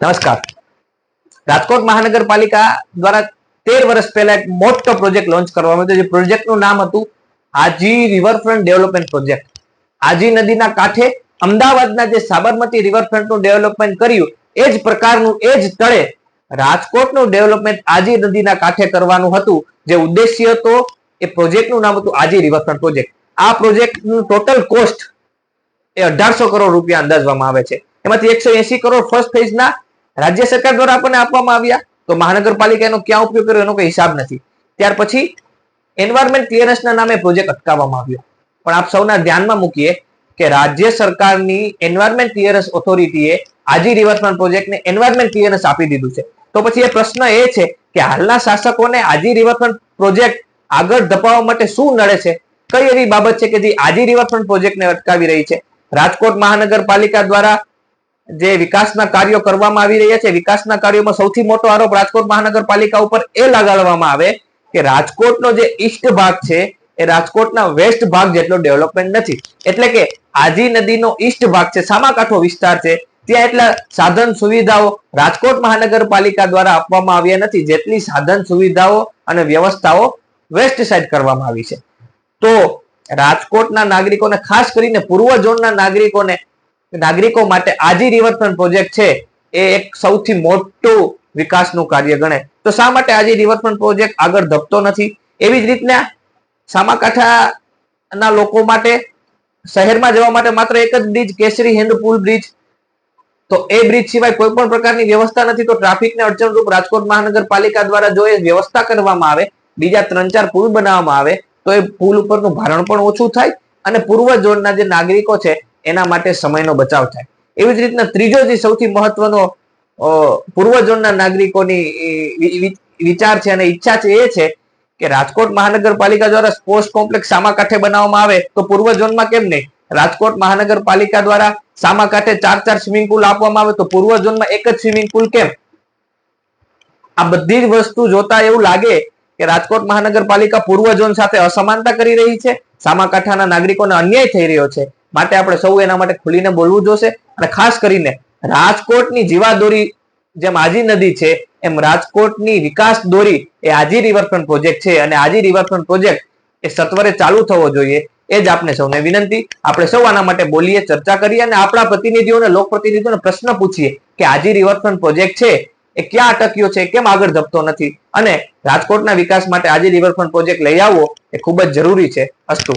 નમસ્કાર. રાજકોટ મહાનગરપાલિકા દ્વારા તેર વર્ષ પહેલા એક મોટો પ્રોજેક્ટ લોન્ચ કરવામાં આવ્યો જે પ્રોજેક્ટનું નામ હતું Aji riverfront development project Aji નદીના કાંઠે અમદાવાદના જે સાબરમતી રિવરફ્રન્ટનું ડેવલપમેન્ટ કર્યું, એ જ પ્રકારનું, એ જ તળે રાજકોટનું ડેવલપમેન્ટ આજી નદીના કાંઠે કરવાનું હતું. જે ઉદ્દેશ્ય હતો, એ પ્રોજેક્ટનું નામ હતું આજી રિવરફ્રન્ટ પ્રોજેક્ટ આ પ્રોજેક્ટનું ટોટલ કોસ્ટ એ અઢારસો કરોડ રૂપિયા અંદાજવામાં આવે છે. એમાંથી એકસો એસી કરોડ ફર્સ્ટ ફેઝના રાજ્ય સરકાર દ્વારા આપણને આપવામાં આવ્યા તો મહાનગરપાલિકા એનો ક્યાં ઉપયોગ કર્યો એનો કોઈ હિસાબ નથી. ત્યાર પછી એન્વાયરમેન્ટ ક્લિયરન્સના નામે પ્રોજેક્ટ અટકાવવામાં આવ્યો. પણ આપ સૌના ધ્યાનમાં મૂકીએ કે રાજ્ય સરકારની એન્વાયરમેન્ટ ક્લિયરન્સ ઓથોરિટીએ આજી રિવરફ્રન્ટ પ્રોજેક્ટને એન્વાયરમેન્ટ ક્લિયરન્સ આપી દીધું છે. તો પછી એ પ્રશ્ન એ છે કે હાલના શાસકોને આજી રિવરફ્રન્ટ પ્રોજેક્ટ આગળ ધપાવવા માટે શું નડે છે? કઈ એવી બાબત છે કે જે આજી રિવરફ્રન્ટ પ્રોજેક્ટને અટકાવી રહી છે? રાજકોટ મહાનગરપાલિકા દ્વારા જે વિકાસના કાર્યો કરવામાં આવી રહ્યા છે, વિકાસના કાર્યોમાં સૌથી મોટો આરોપ રાજકોટ મહાનગરપાલિકા ઉપર એ લગાડવામાં આવે કે રાજકોટનો જે ઈસ્ટ ભાગ છે, એ રાજકોટના વેસ્ટ ભાગ જેટલો ડેવલપમેન્ટ નથી. એટલે કે આજી નદીનો ઈસ્ટ ભાગ છે સામાકાંઠો વિસ્તાર છે, ત્યાં એટલા સાધન સુવિધાઓ રાજકોટ મહાનગરપાલિકા દ્વારા આપવામાં આવ્યા નથી, જેટલી સાધન સુવિધાઓ અને વ્યવસ્થાઓ વેસ્ટ સાઇડ કરવામાં આવી છે. તો રાજકોટના નાગરિકોને, ખાસ કરીને પૂર્વ ઝોનના નાગરિકોને નાગરિકો માટે આજી રિવરફ્રન્ટ પ્રોજેક્ટ છે, એ એક સૌથી મોટું વિકાસનું કાર્ય ગણે. તો શા માટે આજી રિવરફ્રન્ટ પ્રોજેક્ટ આગળ ધપતો નથી? એવી જ રીતના સામાકાંઠાના લોકો માટે, શહેરમાં જવા માટે માત્ર એક જ બ્રિજ કેસરી હિન્દ પુલ બ્રિજ તો એ બ્રિજ સિવાય કોઈ પણ પ્રકારની વ્યવસ્થા નથી, તો ટ્રાફિકને અડચણરૂપ રાજકોટ મહાનગરપાલિકા દ્વારા જો એ વ્યવસ્થા કરવામાં આવે, બીજા ત્રણ ચાર પુલ બનાવવામાં આવે, તો એ પુલ ઉપરનું ભારણ પણ ઓછું થાય. અને પૂર્વ ઝોનના જે નાગરિકો છે એના માટે સમયનો બચાવ થાય. એવી જ રીતના ત્રીજો જે સૌથી મહત્વનો અ, નાગરિકોની વિચાર છે અને ઈચ્છા છે એ છે કે રાજકોટ મહાનગરપાલિકા દ્વારા સ્પોર્ટ્સ કોમ્પ્લેક્સ સામાકાંઠે બનાવવામાં આવે તો પૂર્વ ઝોનમાં કેમ નહીં? રાજકોટ મહાનગરપાલિકા દ્વારા સામાકાંઠે ચાર ચાર સ્વિમિંગ પુલ આપવામાં આવે તો પૂર્વ ઝોનમાં એક જ સ્વિમિંગ પુલ કેમ? આ બધી જ વસ્તુ જોતા એવું લાગે કે રાજકોટ મહાનગરપાલિકા પૂર્વ ઝોન સાથે અસમાનતા કરી રહી છે સામાકાંઠાના નાગરિકોને અન્યાય થઈ રહ્યો છે. માટે આપણે સૌ એના માટે ખુલીને બોલવું જોશે. અને ખાસ કરીને રાજકોટની જીવાદોરી જેમ આજી નદી છે, એમ રાજકોટની વિકાસ દોરી એ આજી રિવરફ્રન્ટ પ્રોજેક્ટ છે. અને આજી રિવરફ્રન્ટ પ્રોજેક્ટ એ સત્વરે ચાલુ થવો જોઈએ. એ જ આપણે સૌને વિનંતી. આપણે સૌ આના માટે બોલીએ, ચર્ચા કરીએ અને આપણા પ્રતિનિધિઓને, લોકપ્રતિનિધિઓને પ્રશ્ન પૂછીએ કે આજી રિવરફ્રન્ટ પ્રોજેક્ટ છે એ ક્યાં અટક્યો છે, કેમ આગળ ધપતો નથી? અને રાજકોટના વિકાસ માટે આજે રિવરફ્રન્ટ પ્રોજેક્ટ લઈ આવવો એ ખૂબ જ જરૂરી છે. અસ્તુ.